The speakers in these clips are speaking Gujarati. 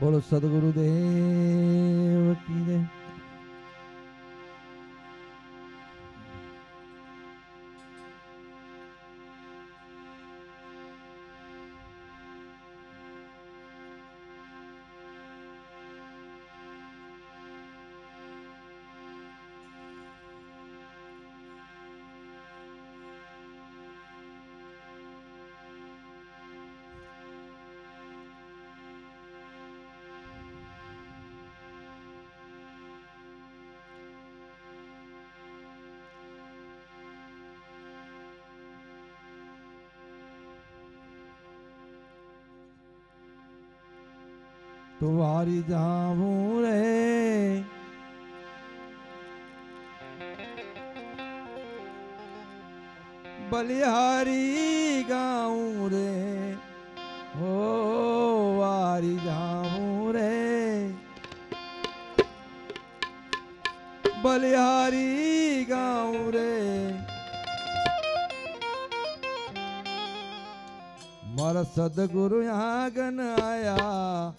બોલો સદગુરુદેવ કી જય તો વારી જાવું રે. બલિહારી ગાઉં રે. હો, વારી જાવું રે. બલિહારી ગાઉં રે. મારા સદગુરુ આગન આયા.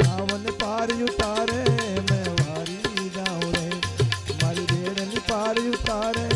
નાવન પાર ઉતારે મેં વારી જાઉં રે. મારી બેડની પાર ઉતારે